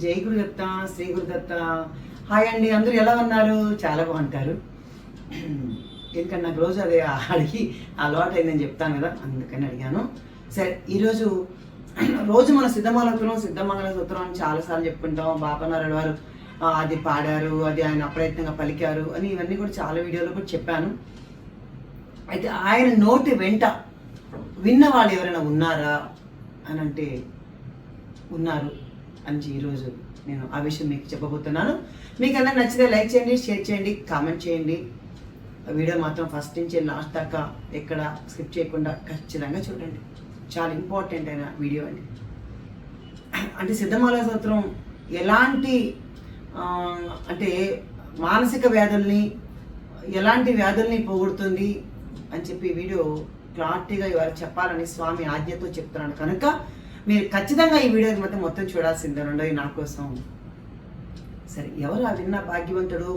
జై గురుదత్త శ్రీ గురుదత్త. హాయ్ అండి అందరూ ఎలా ఉన్నారు? చాలా బాగుంటారు. ఎందుకంటే నాకు రోజు అదే అడిగి అలవాటు అయిందని చెప్తాను కదా అందుకని అడిగాను. సరే ఈరోజు రోజు మన సిద్ధమాల సూత్రం సిద్ధమంగళ సూత్రం అని చాలాసార్లు చెప్పుకుంటాం. బాపనారాయణ వారు అది పాడారు అది ఆయన అప్రయత్నంగా పలికారు అని ఇవన్నీ కూడా చాలా వీడియోలో కూడా చెప్పాను. అయితే ఆయన నోటి వెంట విన్న వాళ్ళు ఎవరైనా ఉన్నారా అని అంటే ఉన్నారు. అని ఈరోజు నేను ఆ విషయం మీకు చెప్పబోతున్నాను. మీకు అందరికి నచ్చితే లైక్ చేయండి షేర్ చేయండి కామెంట్ చేయండి. ఆ వీడియో మాత్రం ఫస్ట్ నుంచి లాస్ట్ దాకా ఎక్కడ స్కిప్ చేయకుండా ఖచ్చితంగా చూడండి. చాలా ఇంపార్టెంట్ అయిన వీడియో అండి. అంటే సిద్ధమాల సూత్రం ఎలాంటి అంటే మానసిక వ్యాధుల్ని ఎలాంటి వ్యాధుల్ని పోగొడుతుంది అని చెప్పి వీడియో క్లారిటీగా ఇవాళ చెప్పాలని స్వామి ఆజ్ఞతో చెప్తున్నాను. కనుక మీరు ఖచ్చితంగా ఈ వీడియో మొత్తం మొత్తం చూడాల్సిందే చూడాల్సిందేనండి నా కోసం. సరే ఎవరు ఆ విన్న భాగ్యవంతుడు?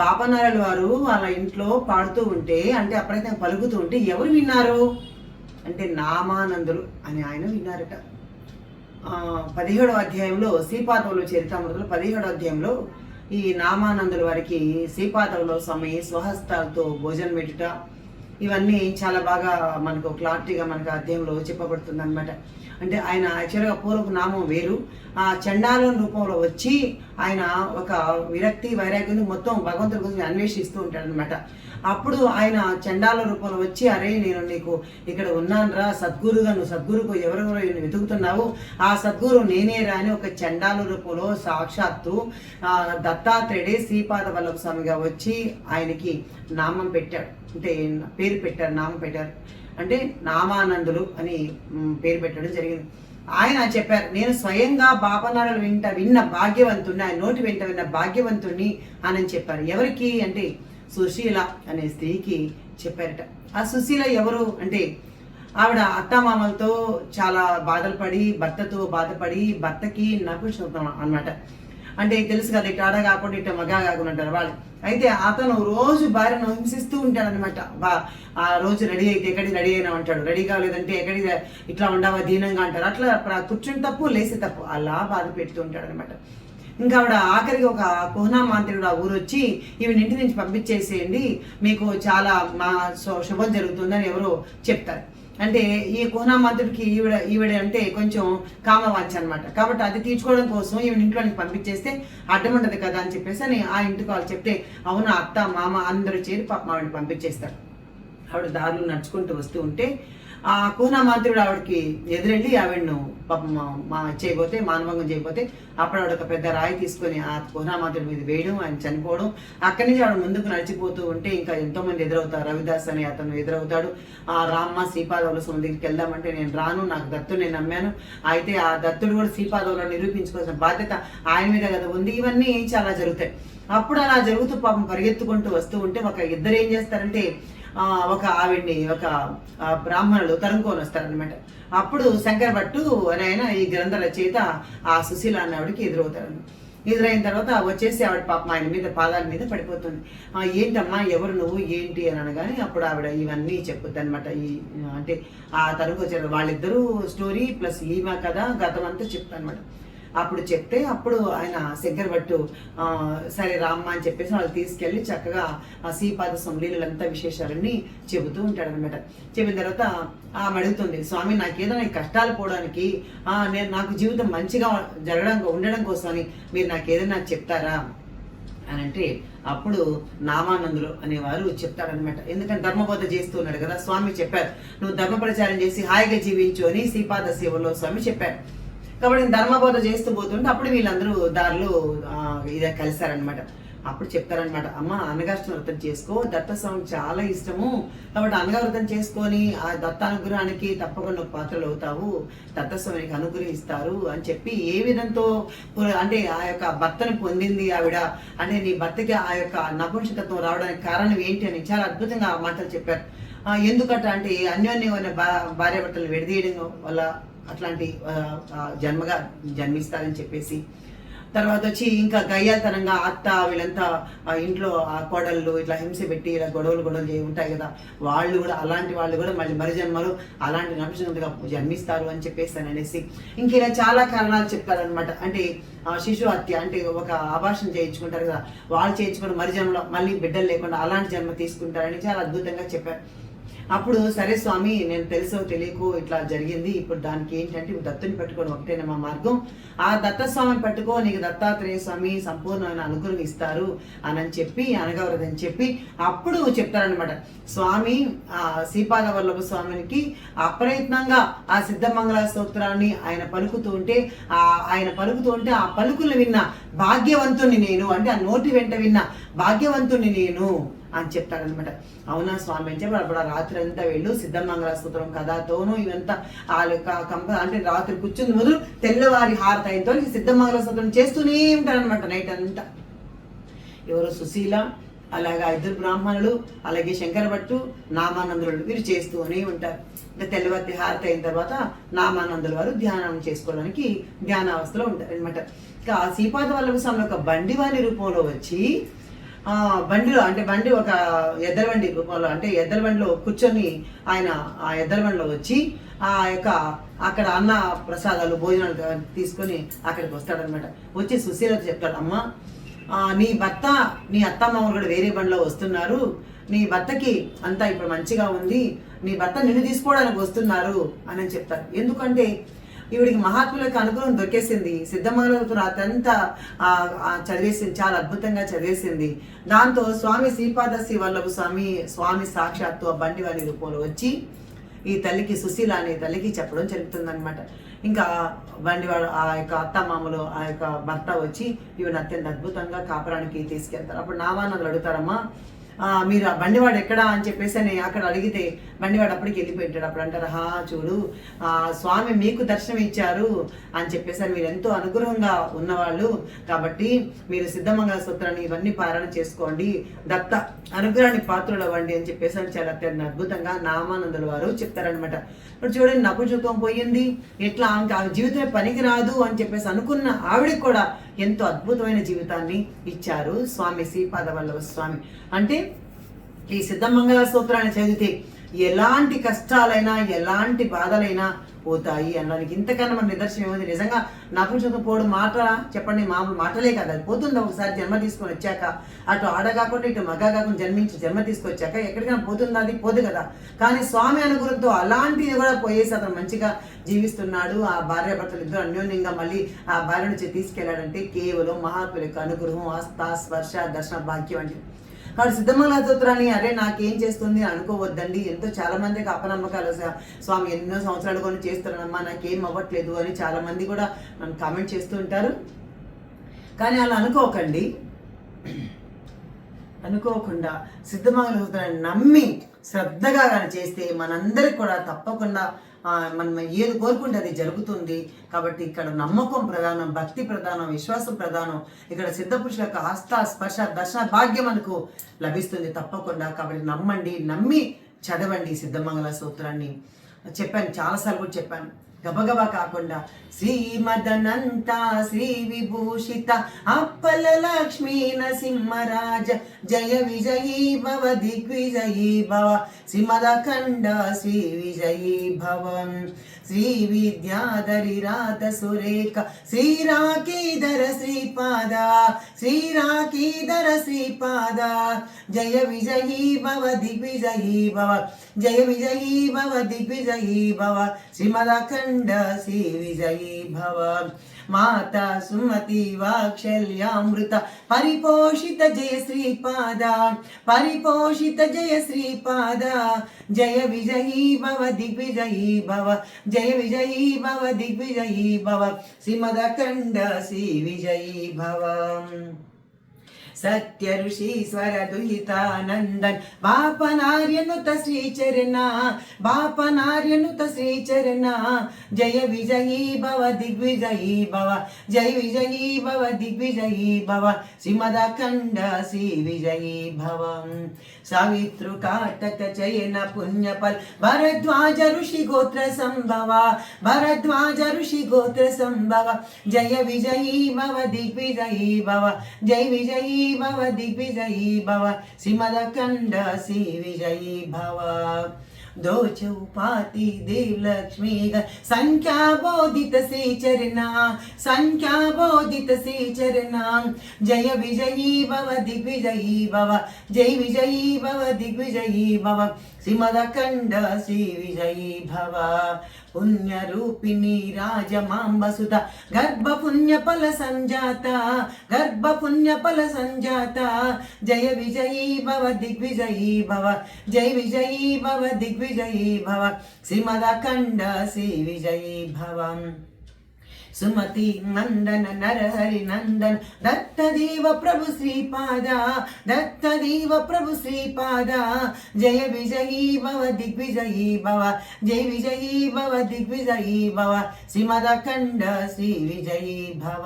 బాపనారాయణ వారు వాళ్ళ ఇంట్లో పాడుతూ ఉంటే అంటే అప్పుడైతే పలుకుతూ ఉంటే ఎవరు విన్నారు? అంటే నామానందులు అని ఆయన విన్నారట. పదిహేడో అధ్యాయంలో శ్రీపాదవులు చరితామృతులు పదిహేడో అధ్యాయంలో ఈ నామానందుల వారికి శ్రీపాదవులో స్వామి స్వహస్తాలతో భోజనం పెట్టుట. ఇవన్నీ చాలా బాగా మనకు క్లారిటీగా మనకు ఆ చెప్పబడుతుంది అనమాట అంటే ఆయన యాక్చువల్గా పూర్వపు నామం వేరు. ఆ చండాలం రూపంలో వచ్చి ఆయన ఒక విరక్తి వైరాగ్యం మొత్తం భగవంతుడి గురించి అన్వేషిస్తూ ఉంటాడనమాట అప్పుడు ఆయన చండాల రూపంలో వచ్చి అరే నేను నీకు ఇక్కడ ఉన్నానురా సద్గురుగా నువ్వు సద్గురుకు ఎవరెవరు వెతుకుతున్నావు? ఆ సద్గురు నేనే రాని ఒక చండాల రూపంలో సాక్షాత్తు దత్తాత్రేయుడే శ్రీపాద వల్లభ స్వామిగా వచ్చి ఆయనకి నామం పెట్టాడు. అంటే పేరు పెట్టారు నామం పెట్టారు. అంటే నామానందులు అని పేరు పెట్టడం జరిగింది. ఆయన చెప్పారు నేను స్వయంగా బాపనాడలు వింట విన్న భాగ్యవంతుణ్ణి ఆయన నోటి వెంట విన్న భాగ్యవంతుడిని అని చెప్పారు. ఎవరికి? అంటే సుశీల అనే స్త్రీకి చెప్పారట. ఆ సుశీల ఎవరు అంటే ఆవిడ అత్తమామలతో చాలా బాధలు పడి భర్తతో బాధపడి భర్తకి నపుంసకం అన్నమాట. అంటే తెలుసు కదా ఇటు ఆడ కాకుండా ఇటు మగ కాకుండా ఉంటారు వాళ్ళు. అయితే అతను రోజు భార్యను హింసిస్తూ ఉంటాడు అనమాట ఆ రోజు రెడీ అయితే ఎక్కడికి రెడీ అయినా అంటాడు. రెడీ కాలేదంటే ఎక్కడికి ఇట్లా ఉండవా దీనంగా అంటారు. అట్లా కూర్చుని తప్పు లేసే తప్పు అలా బాధ పెడుతూ ఉంటాడు అనమాట ఇంకా ఆవిడ ఆఖరికి ఒక కోహనా మాంత్రుడు ఆ ఊరు వచ్చి ఈవిడ ఇంటి నుంచి పంపించేసేయండి మీకు చాలా మా శుభం జరుగుతుందని ఎవరో చెప్తారు. అంటే ఈ కోహనా మంత్రుడికి ఈవిడ ఈవిడ అంటే కొంచెం కామవాంచ అనమాట కాబట్టి అది తీర్చుకోవడం కోసం ఈవిడ ఇంట్లోనికి పంపించేస్తే అడ్డం ఉండదు కదా అని చెప్పేసి అని ఆ ఇంటికి వాళ్ళు చెప్తే అవును అత్త మామ అందరూ చేరి పాప ఆవిడని పంపించేస్తారు. ఆవిడ దారులు నడుచుకుంటూ వస్తూ ఉంటే ఆ కుహనా మంత్రుడు ఆవిడకి ఎదురెళ్ళి ఆవిడను పాపం మా- చేయబోతే మానవంగం చేయబోతే అప్పుడు ఆవిడ ఒక పెద్ద రాయి తీసుకొని ఆ కూనా మంత్రుడి మీద వేయడం ఆయన చనిపోవడం. అక్కడి నుంచి ఆవిడ ముందుకు నడిచిపోతూ ఉంటే ఇంకా ఎంతోమంది ఎదురవుతారు. రవిదాస్ అని అతను ఎదురవుతాడు. ఆ రామ్మ శ్రీపాదవుల స్వామి దగ్గరికి వెళ్దామంటే నేను రాను నాకు దత్తుడు నేను నమ్మాను. అయితే ఆ దత్తుడు కూడా శ్రీపాదవులను నిరూపించుకోవాల్సిన బాధ్యత ఆయన మీద కదా ఉంది. ఇవన్నీ చాలా జరుగుతాయి. అప్పుడు అలా జరుగుతూ పాపం పరిగెత్తుకుంటూ వస్తూ ఉంటే ఒక ఇద్దరు ఏం చేస్తారంటే ఒక ఆవిడ్ని ఒక బ్రాహ్మణులు తరుముకొని వస్తారనమాట అప్పుడు శంకర భట్టు ఆయన ఈ గ్రంథ రచయిత ఆ సుశీల అన్న ఆవిడకి ఎదురవుతారు ఎదురైన తర్వాత వచ్చేసి ఆవిడ పాపం ఆయన మీద పాదాల మీద పడిపోతుంది. ఏంటమ్మా ఎవరు నువ్వు? ఏంటి? అని అనగానే అప్పుడు ఆవిడ ఇవన్నీ చెప్పుద్ది అనమాట ఈ అంటే ఆ తరుకు వచ్చారు వాళ్ళిద్దరూ స్టోరీ ప్లస్ ఈమె కథ గతం అంతా చెప్తానమాట అనమాట అప్పుడు చెప్తే అప్పుడు ఆయన శంకర్ భట్టు సరే రామ్మ అని చెప్పేసి వాళ్ళు తీసుకెళ్ళి చక్కగా ఆ శ్రీపాద సంలీలంతా విశేషాలన్నీ చెబుతూ ఉంటాడు అనమాట చెప్పిన తర్వాత ఆమె అడుగుతుంది స్వామి నాకేదో కష్టాలు పోవడానికి నేను నాకు జీవితం మంచిగా జరగడం ఉండడం కోసమని మీరు నాకు ఏదైనా చెప్తారా? అని అంటే అప్పుడు నామానందులు అనేవారు చెప్తారనమాట ఎందుకంటే ధర్మబోధ చేస్తూ ఉన్నాడు కదా స్వామి చెప్పారు నువ్వు ధర్మ ప్రచారం చేసి హాయిగా జీవించు అని శ్రీపాద శివలో స్వామి చెప్పారు. కాబట్టి ధర్మబోధ చేస్తూ పోతుంటే అప్పుడు వీళ్ళందరూ దారిలో ఆ, ఇదే కలిశారనమాట అప్పుడు చెప్తారనమాట అమ్మ అన్నగాష్ట వ్రతం చేసుకో దత్త స్వామి చాలా ఇష్టము. కాబట్టి అన్నగా వ్రతం చేసుకొని ఆ దత్త అనుగ్రహానికి తప్పకుండా పాత్రలు అవుతావు. దత్తస్వామికి అనుగ్రహిస్తారు అని చెప్పి ఏ విధంతో అంటే ఆ యొక్క భర్తను పొందింది ఆవిడ. అంటే నీ భర్తకి ఆ యొక్క నపుంసకత్వం రావడానికి కారణం ఏంటి అని చాలా అద్భుతంగా ఆ మాటలు చెప్పారు. ఎందుకట ఎందుకంటే అంటే అన్యోన్యమైన భా భార్యాభర్తలు విడదీయడం వల్ల అట్లాంటి జన్మగా జన్మిస్తారని చెప్పేసి. తర్వాత వచ్చి ఇంకా గయ్యాతనంగా అత్త వీళ్ళంతా ఆ ఇంట్లో ఆ కోడళ్ళు ఇట్లా హింస పెట్టి ఇలా గొడవలు గొడవలు చేయి ఉంటాయి కదా. వాళ్ళు కూడా అలాంటి వాళ్ళు కూడా మళ్ళీ మరి జన్మలు అలాంటి నరసింహగా జన్మిస్తారు అని చెప్పేసి అని అనేసి. ఇంక ఇలా చాలా కారణాలు చెప్తారనమాట అంటే శిశు హత్య అంటే ఒక ఆభాషణ చేయించుకుంటారు కదా. వాళ్ళు చేయించుకుని మరి జన్మలో మళ్ళీ బిడ్డలు లేకుండా అలాంటి జన్మ తీసుకుంటారని చాలా అద్భుతంగా చెప్పారు. అప్పుడు సరే స్వామి నేను తెలుసో తెలియకో ఇట్లా జరిగింది. ఇప్పుడు దానికి ఏంటంటే దత్తుని పట్టుకొని ఒకటేనా మా మార్గం? ఆ దత్తస్వామిని పట్టుకో నీకు దత్తాత్రేయ స్వామి సంపూర్ణమైన అనుగ్రహం ఇస్తారు అని చెప్పి అనగవరదని చెప్పి అప్పుడు చెప్తారనమాట స్వామి ఆ శ్రీపాద వల్లభ స్వామికి అప్రయత్నంగా ఆ సిద్ధమంగళ స్తోత్రాన్ని ఆయన పలుకుతూ ఉంటే ఆ ఆయన పలుకుతూ ఉంటే ఆ పలుకులు విన్న భాగ్యవంతుణ్ణి నేను అంటే ఆ నోటి వెంట విన్న భాగ్యవంతుణ్ణి నేను అని చెప్తారనమాట అవునా స్వామి అని చెప్పి అప్పుడు రాత్రి అంతా వెళ్ళు సిద్ధమంగళ సూత్రం కథతోనూ ఇవంతా ఆ యొక్క కంప అంటే రాత్రి కూర్చుంది మొదలు తెల్లవారి హారతయంతో సిద్ధమంగళ సూత్రం చేస్తూనే ఉంటారనమాట నైట్ అంతా. ఎవరు సుశీల అలాగే ఇద్దరు బ్రాహ్మణులు అలాగే శంకర భట్టు నామానందులు వీరు చేస్తూనే ఉంటారు. ఇంకా తెల్లవారి హారతి అయిన తర్వాత నామానందుల వారు ధ్యానం చేసుకోవడానికి ధ్యానావస్థలో ఉంటారు అనమాట ఇంకా ఆ శ్రీపాద వల్లభ స్వామి యొక్క బండివాణి రూపంలో వచ్చి బండిలో అంటే బండి ఒక ఎద్దల బండి రూపంలో అంటే ఎద్దల బండిలో కూర్చొని ఆయన ఆ ఎద్దల బండిలో వచ్చి ఆ యొక్క అక్కడ అన్న ప్రసాదాలు భోజనాలు తీసుకొని అక్కడికి వస్తాడనమాట వచ్చి సుశీలతో చెప్తాడు అమ్మ నీ భర్త నీ అత్తమ్మ కూడా వేరే బండిలో వస్తున్నారు. నీ భర్తకి అంతా ఇప్పుడు మంచిగా ఉంది. నీ భర్త నిన్ను తీసుకోవడానికి వస్తున్నారు. అని చెప్తారు. ఎందుకంటే ఈవిడికి మహాత్ములకు అనుగ్రహం దొరికేసింది. సిద్ధమంగళ అదంతా చదివేసింది చాలా అద్భుతంగా చదివేసింది. దాంతో స్వామి శ్రీపాదశ్రీ వల్లభ స్వామి స్వామి సాక్షాత్తు ఆ బండివాణి రూపంలో వచ్చి ఈ తల్లికి సుశీల అనే తల్లికి చెప్పడం జరుగుతుందన్నమాట. ఇంకా బండివాడు ఆ యొక్క అత్తమామలు ఆ యొక్క భర్త వచ్చి ఈవిని అత్యంత అద్భుతంగా కాపురానికి తీసుకెళ్తారు. అప్పుడు నామానందులు అడుగుతారమ్మా మీరు ఆ బండివాడు ఎక్కడా? అని చెప్పేసి అని అక్కడ అడిగితే బండివాడు అప్పటికి వెళ్ళిపోయింటాడు. అప్పుడు అంటారు హా చూడు ఆ, స్వామి మీకు దర్శనం ఇచ్చారు. అని చెప్పేసి మీరు ఎంతో అనుగ్రహంగా ఉన్నవాళ్ళు. కాబట్టి మీరు సిద్ధమంగళ సూత్రాన్ని ఇవన్నీ పారాయణ చేసుకోండి. దత్త అనుగ్రహాన్ని పాత్రలు అవ్వండి అని చెప్పేసి అని చాలా అత్యంత అద్భుతంగా నామానందుల వారు చెప్తారనమాట ఇప్పుడు చూడండి నపుంసకత్వం పోయింది. ఎట్లా? ఆమె జీవితమే పనికి రాదు అని చెప్పేసి అనుకున్న ఆవిడకి కూడా ఎంతో అద్భుతమైన జీవితాన్ని ఇచ్చారు స్వామి శ్రీపాద వల్లభ స్వామి. అంటే ఈ సిద్ధమంగళ స్తోత్రాన్ని చదివితే ఎలాంటి కష్టాలైనా ఎలాంటి బాధలైనా పోతాయి అనడానికి ఇంతకన్నా మన నిదర్శనం ఏముంది? నిజంగా నపుంసకం పోవడం మాట చెప్పండి మామూలు మాటలే కదా. అది పోతుంది ఒకసారి? జన్మ తీసుకొని వచ్చాక? అటు ఆడ కాకుండా ఇటు మగ కాకుండా జన్మించి జన్మ తీసుకొచ్చాక ఎక్కడికైనా పోతుంది? అది పోదు కదా. కానీ స్వామి అనుగ్రహంతో అలాంటిది కూడా పోయేసి అతను మంచిగా జీవిస్తున్నాడు. ఆ భార్య భర్తలు ఇద్దరు అన్యోన్యంగా మళ్ళీ ఆ భార్య నుంచి తీసుకెళ్ళాడంటే కేవలం మహాత్ముల యొక్క అనుగ్రహం ఆస్థ స్పర్శ దర్శన భాగ్యం అంటే కాబట్టి సిద్ధమంగళ స్తోత్రాన్ని అరే నాకేం చేస్తుంది అనుకోవద్దండి. ఎంతో చాలా మందికి అపనమ్మకాలు స్వామి ఎన్నో సంవత్సరాలు కొని చేస్తున్నానమ్మా నాకేం అవ్వట్లేదు అని చాలా మంది కూడా నన్ను కామెంట్ చేస్తూ ఉంటారు. కానీ అలా అనుకోకండి. అనుకోకుండా సిద్ధమంగళ స్తోత్రాన్ని నమ్మి శ్రద్ధగా కానీ చేస్తే మనందరికి కూడా తప్పకుండా మనం ఏది కోరుకుంటే అది జరుగుతుంది. కాబట్టి ఇక్కడ నమ్మకం ప్రధానం భక్తి ప్రధానం విశ్వాసం ప్రధానం. ఇక్కడ సిద్ధపురుషుల యొక్క హస్త స్పర్శ దర్శన భాగ్యం మనకు లభిస్తుంది తప్పకుండా. కాబట్టి నమ్మండి నమ్మి చదవండి సిద్ధమంగళ సూత్రాన్ని. చెప్పాను చాలాసార్లు కూడా చెప్పాను. గబగబా కాకుండా శ్రీమదనంత శ్రీ విభూషిత అప్పల లక్ష్మీ నరసింహరాజ జయ విజయీ భవ దిగ్విజయీ భవ శ్రీమదఖండ శ్రీ విజయీ భవం. శ్రీ విద్యాధరి రాత సురేఖ శ్రీరాకీధర శ్రీపాద శ్రీరాకీధర శ్రీపాద జయ విజయీ భవ దిగ్విజయీ భవ జయ విజయీ భవ దిగ్విజయీ భవ శ్రీమదఖండ శ్రీ విజయీ భవ మాతా సుమతి వాక్షల్యామృత పరిపోషిత జయ శ్రీపాద పరిపోషిత జయ శ్రీపాద జయ విజయీ భవ దిగ్విజయీ భవ జయ విజయీ భవ దిగ్విజయీ భవ శ్రీమదఖండ శ్రీ విజయీ భవ సత్య ఋషీశ్వర దుహితానందన్ బాపనార్యనుత శ్రీచరణ బాపనార్యనుత శ్రీచరణ. జయ విజయీ భవ దిగ్విజయీ భవ జయ విజయీ భవ దిగ్విజయీ భవ. శ్రీమదఖండ శ్రీ విజయీ భవ సావితృకాటక చయన పుణ్యపల్ భరద్వాజ ఋషి గోత్ర సంభవ భరద్వాజ ఋషి గోత్ర సంభవ జయ విజయీ భవ దిగ్విజయీ భవ జయ విజయీ భవ దిగ్విజయీ భవ శ్రీమదఖండ శ్రీ విజయీ భవ दोचौपाति देवलक्ष्मी संख्याबोधित श्रीचरणा संख्याबोधित श्रीचरणा जय विजयी भव दिग्विजयी भव जय विजयी भव दिग्विजयी भव శ్రీమదఖండ శ్రీ విజయీ భవ పుణ్యరూపిణి రాజమాంబసుత గర్భపుణ్యఫల సంజాత గర్భపుణ్యఫల సంజాత జయ విజయీ భవ దిగ్విజయీ భవ జయ విజయీ భవ దిగ్విజయీ భవ శ్రీమదఖండ శ్రీ విజయీ భవం సుమతి నందన నరహరి నందన దత్తదేవ ప్రభు శ్రీపాద దత్తదేవ ప్రభు శ్రీపాద. జయ విజయీ భవ దిగ్విజయీ భవ జయ విజయీ భవ దిగ్విజయీ భవ. శ్రీమదఖండ శ్రీ విజయీ భవ.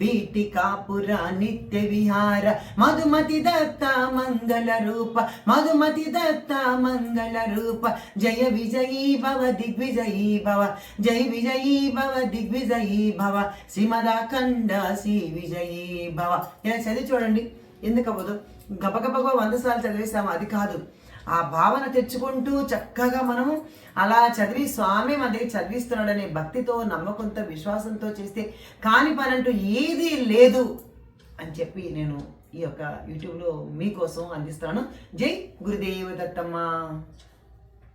పీటి కాపుర నిత్య విహార మధుమతి దత్త మంగళ రూప మధుమతి దత్త మంగళ రూప. జయ విజయీ భవ దిగ్విజయీ భవ జయ విజయీ భవ దిగ్విజయ విజయీ భవ సిమదాఖండ సి విజయీ భవ. నేను చదివి చూడండి. ఎందుకపోదు గబగబగా వంద సార్లు చదివేసాము అది కాదు. ఆ భావన తెచ్చుకుంటూ చక్కగా మనము అలా చదివి స్వామి మన దగ్గర చదివిస్తున్నాడనే భక్తితో నమ్మకంతో విశ్వాసంతో చేస్తే కాని పని అంటూ ఏది లేదు అని చెప్పి నేను ఈ యొక్క యూట్యూబ్లో మీకోసం అందిస్తాను జై గురుదేవ దత్తమ్మ.